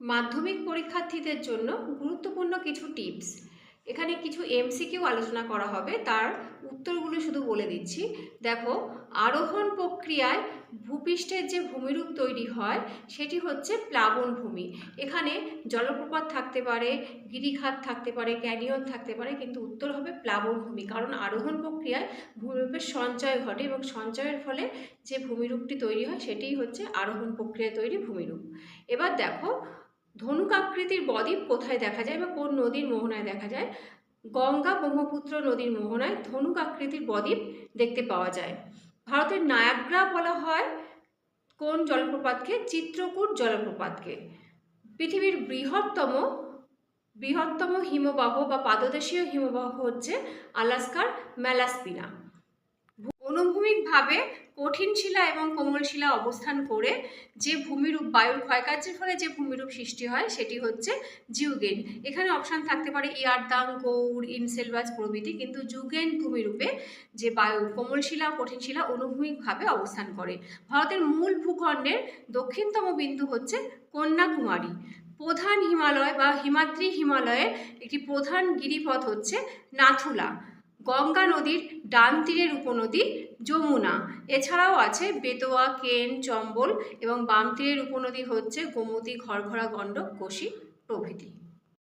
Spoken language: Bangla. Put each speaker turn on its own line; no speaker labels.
মাধ্যমিক পরীক্ষার্থীদের জন্য গুরুত্বপূর্ণ কিছু টিপস। এখানে কিছু এমসিকিউ আলোচনা করা হবে। তার উত্তরগুলো শুধু বলে দিচ্ছি। দেখো, আরোহণ প্রক্রিয়ায় ভূপৃষ্ঠের যে ভূমিরূপ তৈরি হয়, সেটি হচ্ছে প্লাবন ভূমি। এখানে জলপ্রপাত থাকতে পারে, গিরিখাত থাকতে পারে, ক্যানিয়ন থাকতে পারে, কিন্তু উত্তর হবে প্লাবন ভূমি। কারণ আরোহণ প্রক্রিয়ায় ভূমিরূপের সঞ্চয় ঘটে এবং সঞ্চয়ের ফলে যে ভূমিরূপটি তৈরি হয়, সেটিই হচ্ছে আরোহণ প্রক্রিয়ায় তৈরি ভূমিরূপ। এবার দেখো ধনুক আকৃতির বদ্বীপ কোথায় দেখা যায় বা কোন নদীর মোহনায় দেখা যায়? গঙ্গা ব্রহ্মপুত্র নদীর মোহনায় ধনুক আকৃতির বদ্বীপ দেখতে পাওয়া যায়। ভারতের নায়াগ্রা বলা হয় কোন জলপ্রপাতকে? চিত্রকূট জলপ্রপাতকে। পৃথিবীর বৃহত্তম বৃহত্তম হিমবাহ বা পাদদেশীয় হিমবাহ হচ্ছে আলাস্কার ম্যালাস্পিনা। অনুভূমিকভাবে কঠিন শিলা এবং কোমল শিলা অবস্থান করে যে ভূমিরূপ বায়ুর ক্ষয়কার্যের ফলে যে ভূমিরূপ সৃষ্টি হয়, সেটি হচ্ছে জিউগেন এখানে অপশান থাকতে পারে ইয়ারদাং গৌড় ইনসেলবাজ প্রভৃতি, কিন্তু যুগেন ভূমিরূপে যে বায়ু, কোমল শিলা ও কঠিন শিলা অনুভূমিকভাবে অবস্থান করে। ভারতের মূল ভূখণ্ডের দক্ষিণতম বিন্দু হচ্ছে কন্যাকুমারী। প্রধান হিমালয় বা হিমাদ্রি হিমালয়ের একটি প্রধান গিরিপথ হচ্ছে নাথুলা। গঙ্গা নদীর ডান তীরের উপনদী যমুনা। এছাড়াও আছে বেতোয়া, কেন, চম্বল এবং বাম তীরের উপনদী হচ্ছে গোমতী, ঘরঘরা, গণ্ডক, কোশি প্রভৃতি।